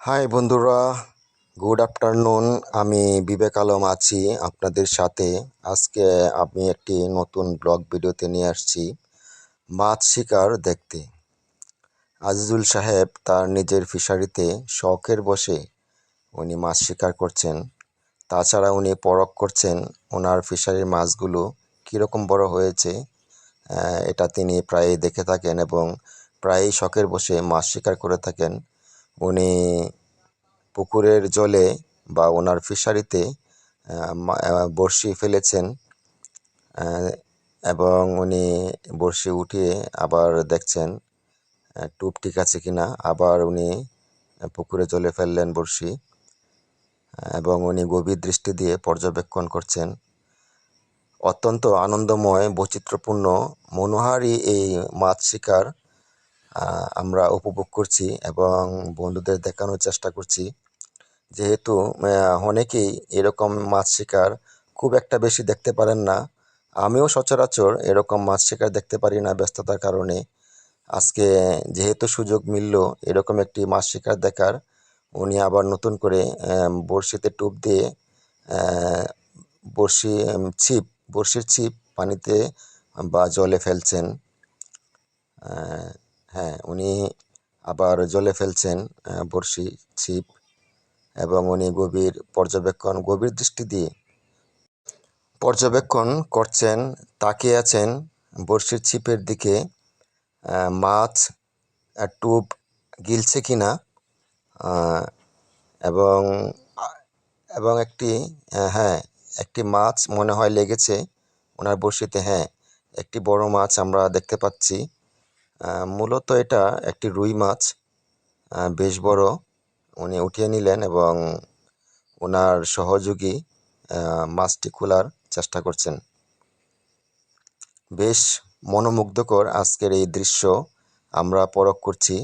High বন্ধুরা। Good afternoon আমি বিবেক আলম আছি আপনাদের সাথে। আজকে আমি একটি নতুন ব্লগ ভিডিওতে নিয়ে আসছি, মাছ শিকার দেখতে। আজিজুল সাহেব তার নিজের ফিশারিতে শখের বসে উনি মাছ শিকার করছেন। তাছাড়া উনি পরখ করছেন ওনার ফিশারির মাছগুলো কীরকম বড় হয়েছে এটা তিনি প্রায়ই দেখে থাকেন এবং প্রায়ই শখের বসে মাছ শিকার করে থাকেন। উনি পুকুরের জলে বা ওনার ফিশারিতে বড়শি ফেলেছেন এবং উনি বড়শি উঠিয়ে আবার দেখছেন টুপ ঠিক আছে কিনা। আবার উনি পুকুরে জলে ফেললেন বড়শি, এবং উনি গভীর দৃষ্টি দিয়ে পর্যবেক্ষণ করছেন। অত্যন্ত আনন্দময়, বৈচিত্র্যপূর্ণ, মনোহারী এই মাছ শিকার আমরা উপভোগ করছি এবং বন্ধুদের দেখানোর চেষ্টা করছি। যেহেতু অনেকেই এরকম মাছ শিকার খুব একটা বেশি দেখতে পারেন না। আমিও সচরাচর এরকম মাছ শিকার দেখতে পারি না ব্যস্ততার কারণে। আজকে যেহেতু সুযোগ মিলল এরকম একটি মাছ শিকার দেখার, উনি আবার নতুন করে বড়শিতে টুপ দিয়ে বড়শি ছিপ, বড়শির ছিপ পানিতে বা জলে ফেলছেন। হ্যাঁ উনি আবার জলে ফেলছেন বড়শি ছিপ এবং উনি গভীর পর্যবেক্ষণ, গভীর দৃষ্টি দিয়ে পর্যবেক্ষণ করছেন, তাকিয়ে আছেন বড়শির ছিপের দিকে মাছ টুপ গিলছে কি না এবং এবং একটি হ্যাঁ একটি মাছ মনে হয় লেগেছে ওনার বড়শিতে হ্যাঁ একটি বড় মাছ আমরা দেখতে পাচ্ছি। মূলত এটা একটি রুই মাছ। বেশ বড়। উনি উঠিয়ে নিলেন এবং ওনার সহযোগী মাছটি খোলার চেষ্টা করছেন। বেশ মনোমুগ্ধকর আজকের এই দৃশ্য আমরা পরখ করছি।